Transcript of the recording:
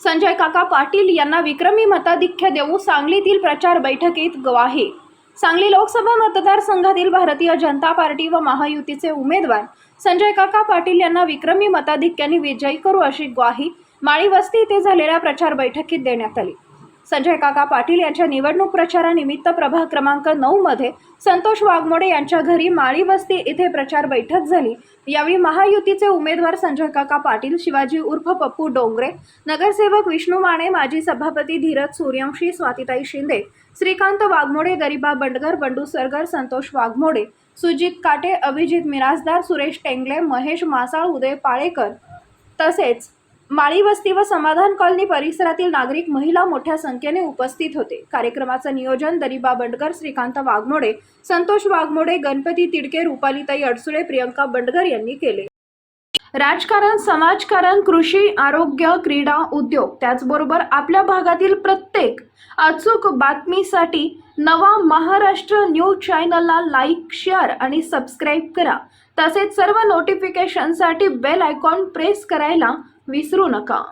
संजय काका पाटील यांना विक्रमी मताधिक्य देऊ सांगलीतील प्रचार बैठकीत ग्वाही. सांगली लोकसभा मतदारसंघातील भारतीय जनता पार्टी व महायुतीचे उमेदवार संजय काका पाटील यांना विक्रमी मताधिक्याने विजयी करू अशी ग्वाही माळी वस्ती येथे झालेल्या प्रचार बैठकीत देण्यात आली. संजय काका पाटील यांच्या निवडणूक प्रचारानिमित्त प्रभाग क्रमांक नऊ मध्ये संतोष वाघमोडे यांच्या घरी माळीवस्ती इथे येथे प्रचार बैठक झाली. यावेळी महायुतीचे उमेदवार संजय काका पाटील शिवाजी उर्फ पप्पू डोंगरे नगरसेवक विष्णू माने माजी सभापती धीरज सूर्यवंशी स्वातिताई शिंदे श्रीकांत वाघमोडे गरिबा बंडगर बंडू सरगर संतोष वाघमोडे सुजित काटे अभिजित मिरासदार सुरेश टेंगले महेश मासाळ उदय पाळेकर तसेच माळी वस्ती व समाधान कॉलनी परिसरातील नागरिक महिला मोठ्या संख्येने उपस्थित होते. कार्यक्रमाचं नियोजन दरिबा बंडकर श्रीकांत वाघमोडे संतोष वाघमोडे गणपती तिडके रुपालीताई अडसुळे प्रियंका बंडकर यांनी केले. राजकारण समाजकारण कृषी आरोग्य क्रीडा उद्योग त्याचबरोबर आपल्या भागातील प्रत्येक अचूक बातमीसाठी नवा महाराष्ट्र न्यूज चॅनलला लाईक शेअर आणि सबस्क्राईब करा. तसेच सर्व नोटिफिकेशनसाठी बेल आयकॉन प्रेस करायला વિસરો નકા